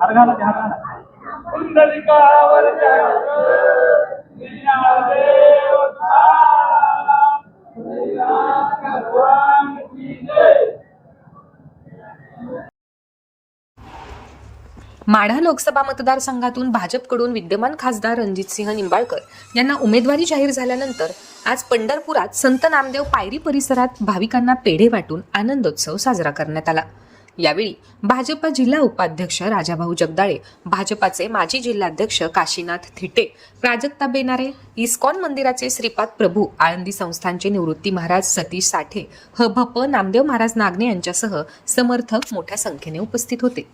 అడగాల ధ్యాన పుండలికావర ధ్యాన माढा लोकसभा मतदारसंघातून भाजपकडून विद्यमान खासदार रणजितसिंह निंबाळकर यांना उमेदवारी जाहीर झाल्यानंतर आज पंढरपुरात संत नामदेव पायरी परिसरात भाविकांना पेढे वाटून आनंदोत्सव साजरा करण्यात आला. यावेळी भाजपा जिल्हा उपाध्यक्ष राजाभाऊ जगदाळे भाजपाचे माजी जिल्हाध्यक्ष काशीनाथ थिटे प्राजक्ता बेनारे इस्कॉन मंदिराचे श्रीपाद प्रभू आळंदी संस्थानचे निवृत्ती महाराज सतीश साठे हभप नामदेव महाराज नागणे यांच्यासह समर्थक मोठ्या संख्येने उपस्थित होते.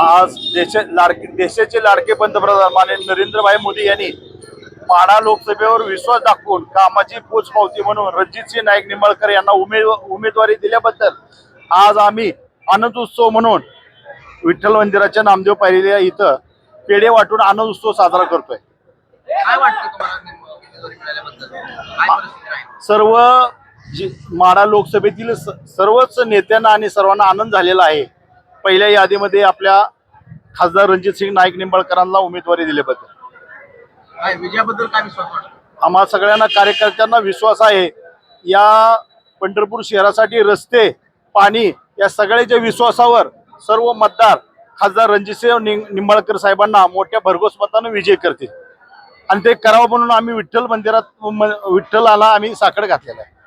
आज देशाचे लाडके पंतप्रधान माननीय नरेंद्रभाई मोदी यांनी माढा लोकसभेवर विश्वास दाखवून कामाची पोचपावती म्हणून रणजितसिंह नाईक निंबाळकर यांना उमेद उमेदवारी दिल्याबद्दल आज आम्ही आनंद उत्सव म्हणून विठ्ठल मंदिराच्या नामदेव पायरीला इथं पेढे वाटून आनंद उत्सव साजरा करतोय. काय वाटतं सर्व जी माढा लोकसभेतील सर्वच नेत्यांना आणि सर्वांना आनंद झालेला आहे. पहिल्या यादीमध्ये आपल्या खासदार रणजितसिंह नाईक निंबाळकरांना उमेदवारी दिल्याबद्दल. काय विजयाबद्दल काय विश्वास वाटतो? आम्हा सगळ्यांना कार्यकर्त्यांना विश्वास आहे. या पंढरपूर शहरासाठी रस्ते पाणी या सगळ्याच्या विश्वासावर सर्व मतदार खासदार रणजितसिंह निं- निंबाळकर साहेबांना मोठ्या भरघोस मतानं विजय करतील. आणि ते करावं म्हणून आम्ही विठ्ठल मंदिरात विठ्ठलाला आम्ही साखर घातलेला आहे.